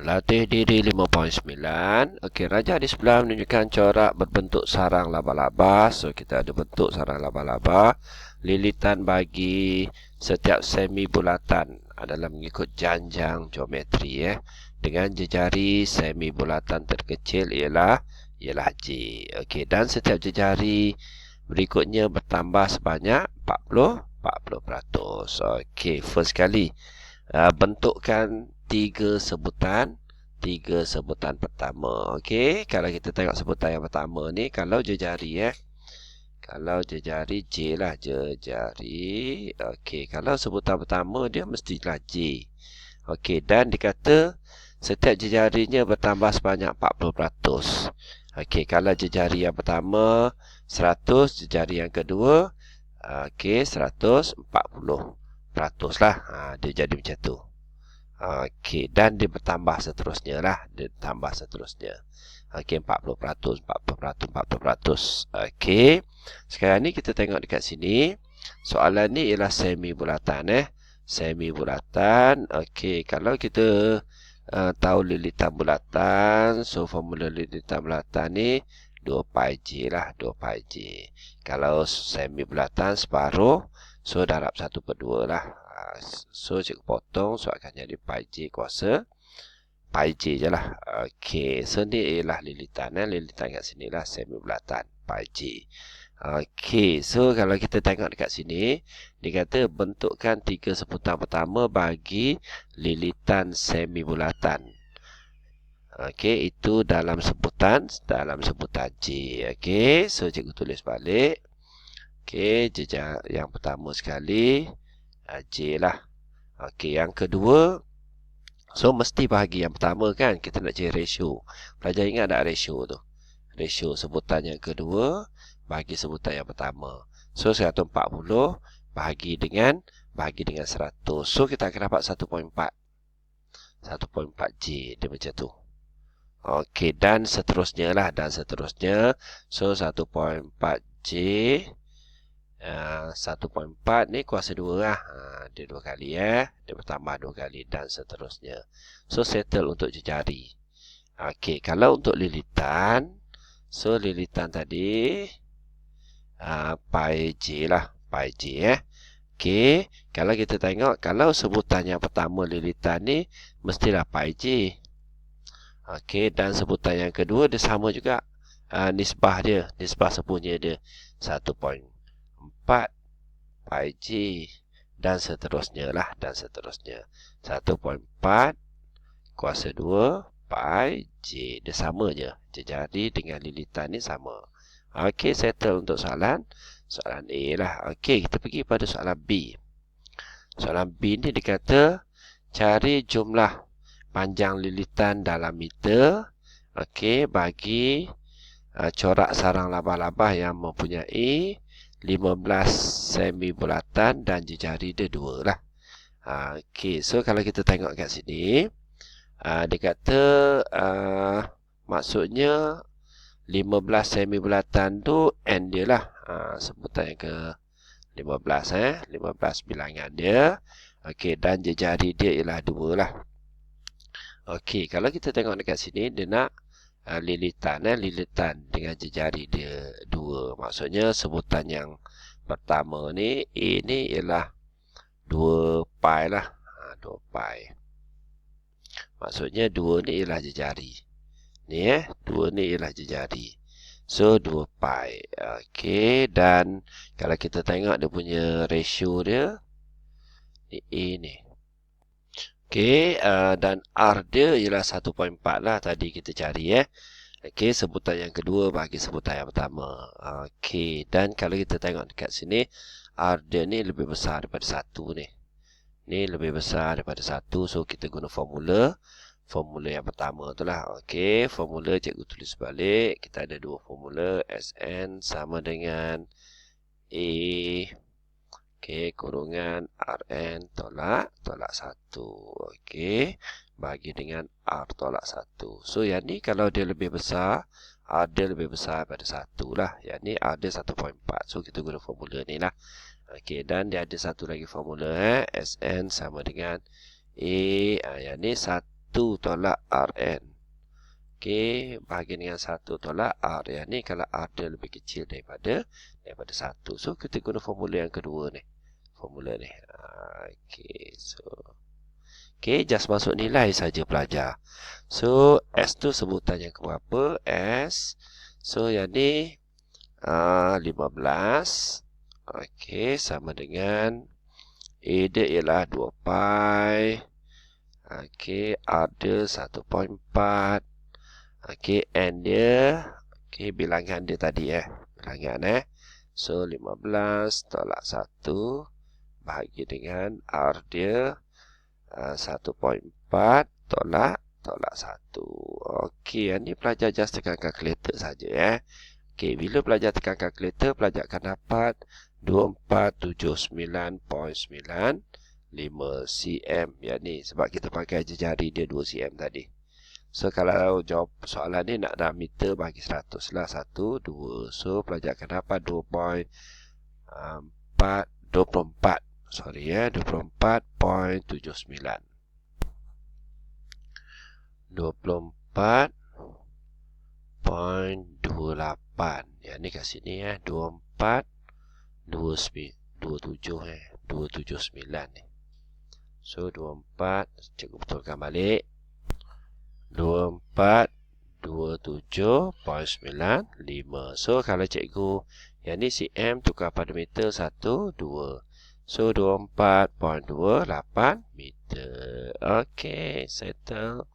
latih diri 5.9 Okey, raja di sebelah menunjukkan corak berbentuk sarang laba-laba So, kita ada bentuk sarang laba-laba Lilitan bagi setiap semi bulatan adalah mengikut janjang geometri eh. Dengan jejari semi bulatan terkecil ialah ialah J Okey, dan setiap jejari berikutnya bertambah sebanyak 40 40%. Okey, first kali uh, bentukkan tiga sebutan. Tiga sebutan pertama. Okey kalau kita tengok sebutan yang pertama ni kalau jejari eh. Kalau jejari J lah jejari. Okey kalau sebutan pertama dia mestilah J. Okey dan dikata setiap jejarinya bertambah sebanyak 40% okey kalau jejari yang pertama 100 jejari yang kedua okey 140 peratus lah. Ha, dia jadi macam tu Okey, dan dia bertambah seterusnya lah. Dia tambah seterusnya. Okey, 40%, 40%, 40%. Okey. Sekarang ni kita tengok dekat sini. Soalan ni ialah semi bulatan eh. Semi bulatan. Okey, kalau kita uh, tahu lilitan bulatan, so formula lilitan bulatan ni 2 pi j lah, 2 pi j. Kalau semi bulatan separuh, so darab 1 per 2 lah. So cikgu potong So akan jadi pi j kuasa. Pi j je lah. Okay So ni ialah lilitan eh? Lilitan kat sini lah Semi bulatan Pi j. Okay So kalau kita tengok dekat sini Dia kata bentukkan tiga sebutan pertama Bagi lilitan semi bulatan. Okay Itu dalam sebutan Dalam sebutan j. Okay So cikgu tulis balik. Okay Jejak yang pertama sekali J lah. Okey, yang kedua. So, mesti bahagi yang pertama kan. Kita nak cari ratio. Pelajar ingat tak ratio tu? Ratio sebutan yang kedua. Bahagi sebutan yang pertama. So, 140 bahagi dengan bahagi dengan 100. So, kita akan dapat 1.4. 1.4J. Dia macam tu. Okey, dan seterusnya lah. Dan seterusnya. So, 1.4J. 1.4 uh, ni kuasa 2 lah. Uh, dia dua kali ya. Eh. Dia bertambah dua kali dan seterusnya. So, settle untuk jejari. Okey, kalau untuk lilitan. So, lilitan tadi. Uh, pi J lah. Pi J eh. Okey, kalau kita tengok. Kalau sebutan yang pertama lilitan ni. Mestilah pi J. Okey, dan sebutan yang kedua dia sama juga. Uh, nisbah dia. Nisbah sepunya dia. 1.4. 4 pi j dan seterusnya lah dan seterusnya. 1.4 kuasa 2 pi j dia sama je. Jadi dengan lilitan ni sama. Ok settle untuk soalan. Soalan A lah. Ok kita pergi pada soalan B. Soalan B ni dikata cari jumlah panjang lilitan dalam meter. Ok bagi uh, corak sarang laba-laba yang mempunyai 15 semi bulatan dan jejari dia dua lah. Ha, okay, so kalau kita tengok kat sini, uh, dia kata uh, maksudnya 15 semi bulatan tu N dia lah. Ha, sebutan yang ke 15 eh. 15 bilangan dia. Okey, dan jejari dia ialah dua lah. Okey, kalau kita tengok dekat sini, dia nak uh, lilitan eh lilitan dengan jejari dia dua. Maksudnya sebutan yang pertama ni ini ialah dua pi lah. Ha, dua pi maksudnya dua ni ialah jejari. Ni eh dua ni ialah jejari. So dua pi okey dan kalau kita tengok dia punya ratio dia ni A ni Okey, uh, dan R dia ialah 1.4 lah tadi kita cari eh. Okey, sebutan yang kedua bagi sebutan yang pertama. Okey, dan kalau kita tengok dekat sini, R dia ni lebih besar daripada 1 ni. Ni lebih besar daripada 1, so kita guna formula. Formula yang pertama tu lah. Okey, formula cikgu tulis balik. Kita ada dua formula. Sn sama dengan A Okey, kurungan Rn tolak tolak 1. Okey, bagi dengan R tolak 1. So, yang ni kalau dia lebih besar, R dia lebih besar daripada 1 lah. Yang ni R dia 1.4. So, kita guna formula ni lah. Okey, dan dia ada satu lagi formula. Eh? Sn sama dengan A. Ah, yang ni 1 tolak Rn. Okey, bahagi dengan 1 tolak R. Yang ni kalau R dia lebih kecil daripada daripada 1. So, kita guna formula yang kedua ni. Formula ni. Ah, okey, so. Okey, just masuk nilai saja pelajar. So, S tu sebutan yang keberapa? S. So, yang ni uh, 15. Okey, sama dengan A dia ialah 2 pi. Okey, R dia 1.4. Okey, N dia. Okey, bilangan dia tadi eh. Bilangan eh. So, 15 tolak 1. Bahagi dengan R dia. Uh, 1.4 tolak tolak 1. Okey, yang ni pelajar just tekan kalkulator saja eh. Okey, bila pelajar tekan kalkulator, pelajar akan dapat 2479.95 cm. Yang ni sebab kita pakai jari dia 2 cm tadi. So, kalau jawab soalan ni nak dalam meter bagi 100 lah. 1, 2. So, pelajar akan dapat 2.4, 24. Sorry ya, 24.79. 24.28. Yang ni kat sini ya, 24, 27 eh. 279 ni. So, 24. Cikgu betulkan balik. 2427.95 So kalau cikgu Yang ni cm tukar pada meter 1, 2 So 24.28 meter. Okay settle